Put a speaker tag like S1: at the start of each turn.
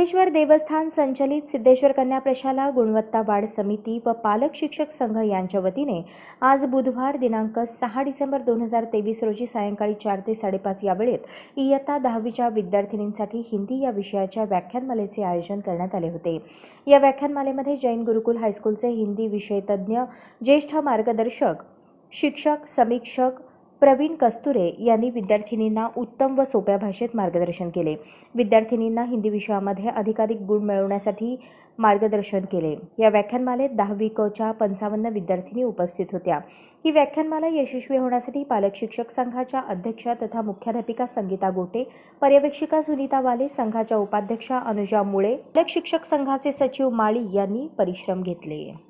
S1: सिद्धेश्वर देवस्थान संचलित सिद्धेश्वर कन्या प्रशाला गुणवत्ता वाढ समिती व पालक शिक्षक संघ यांच्या वतीने आज बुधवार दिनांक सहा डिसेंबर दोन हजार तेवीस रोजी सायंकाळी चार ते साडेपाच या वेळेत इयत्ता दहावीच्या विद्यार्थिनींसाठी हिंदी या विषयाच्या व्याख्यानमालेचे आयोजन करण्यात आले होते. या व्याख्यानमालेमध्ये जैन गुरुकुल हायस्कूलचे हिंदी विषयतज्ज्ञ ज्येष्ठ मार्गदर्शक शिक्षक समीक्षक प्रवीण कस्तुरे यांनी विद्यार्थिनींना उत्तम व सोप्या भाषेत मार्गदर्शन केले. विद्यार्थिनींना हिंदी विषयामध्ये अधिकाधिक गुण मिळवण्यासाठी मार्गदर्शन केले. या व्याख्यानमालेत दहावी कच्या पंचावन्न विद्यार्थिनी उपस्थित होत्या. ही व्याख्यानमाला यशस्वी होण्यासाठी पालक शिक्षक संघाच्या अध्यक्षा तथा मुख्याध्यापिका संगीता गोटे पर्यवेक्षिका सुनीता वाले संघाच्या उपाध्यक्षा अनुजा मुळे पालक शिक्षक संघाचे सचिव माळी यांनी परिश्रम घेतले.